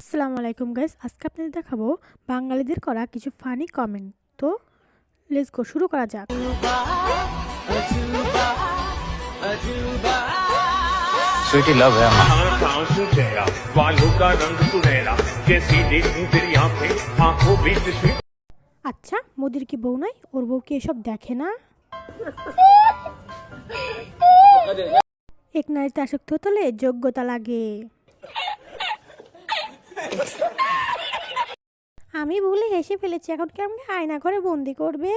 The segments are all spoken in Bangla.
আসসালামু আলাইকুম গাইস আজকে আপনাদের দেখাবো বাঙালিদের করা কিছু ফানি কমেন্ট তো লেটস গো শুরু করা যাক। সুইটি লাভ আচ্ছা মোদির কি বউ নাই ওর বউ কি এসব দেখে না এক নারীতে আসক্ত হতে হলে যোগ্যতা লাগে আমি ভুলে হেসে ফেলেছি এখন কি আমাকে আয়না করে বন্দি করবে?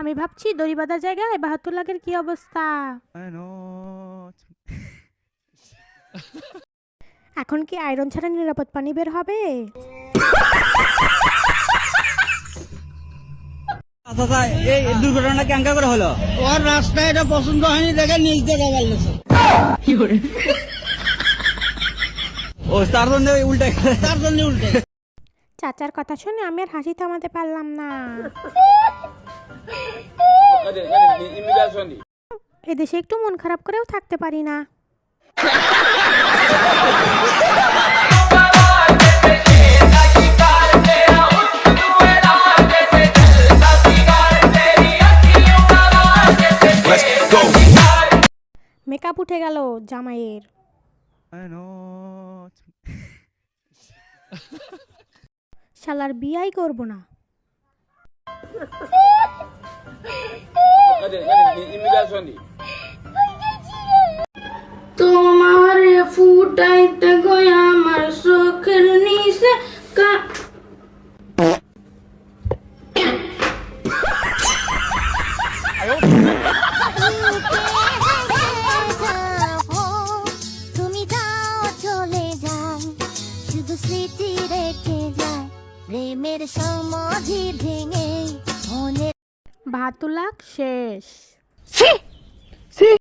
আমি ভাবছি দড়ি বাঁধার জায়গায় বাহাত্তর লাখের কি অবস্থা? এখন কি আয়রন ছাড়া নিরাপদ পানি বের হবে? দাদা এই এই দুর্ঘটনা কেঙ্কা করে হলো। ওর রাস্তা এটা পছন্দ হয়নি দেখে নিজ থেকে বললেছে ও তার জন্য উল্টে তার জন্য উল্টে চাচার কথা শুনে আমি আর হাসি থামাতে পারলাম না। এদেশে একটু মন খারাপ করেও থাকতে পারি না। মেকআপ উঠে গেল জামাইয়ের। শালার বিয়াই করব না। তোমার ফুটাইতে গয় আমার চোখের নিচে কা যায়। প্রেমের সমাধি ভেঙে বাহাত্তর শেষ।